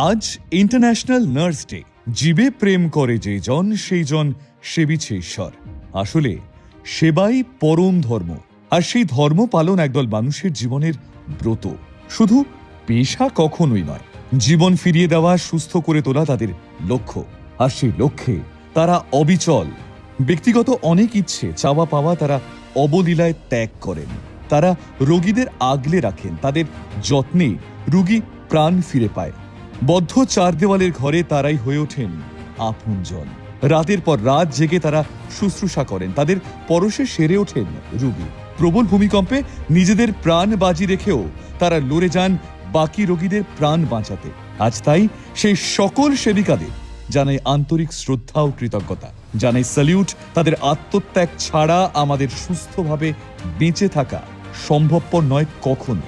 আজ international nurse day জীবে প্রেম করে যে জন, সেই জন সেবিছে ঈশ্বর। আসলে সেবাই পরম ধর্ম। আর সেই ধর্ম পালন একদল মানুষের জীবনের ব্রত। শুধু পেশা কখনোই নয়, জীবন ফিরিয়ে দেওয়া, সুস্থ করে তোলা তাদের লক্ষ্য। আর সেই লক্ষ্যে তারা অবিচল। ব্যক্তিগত অনেক ইচ্ছে, চাওয়া পাওয়া তারা অবলীলায় ত্যাগ করেন। তারা রোগীদের আগলে রাখেন, তাদের যত্নে রুগী প্রাণ ফিরে পায়। বদ্ধ চার দেওয়ালের ঘরে তারাই হয়ে ওঠেন আপনজন। রাতের পর রাত জেগে তারা শুশ্রূষা করেন। তাদের পরশে সেরে ওঠেন রোগী। প্রবল ভূমিকম্পে নিজেদের প্রাণ বাজি রেখেও তারা লড়ে যান বাকি রোগীদের প্রাণ বাঁচাতে। আজ তাই সেই সকল সেবিকাদের জানাই আন্তরিক শ্রদ্ধা ও কৃতজ্ঞতা। জানাই স্যালিউট, তাদের আত্মত্যাগ ছাড়া আমাদের সুস্থভাবে বেঁচে থাকা সম্ভবপর নয় কখনো।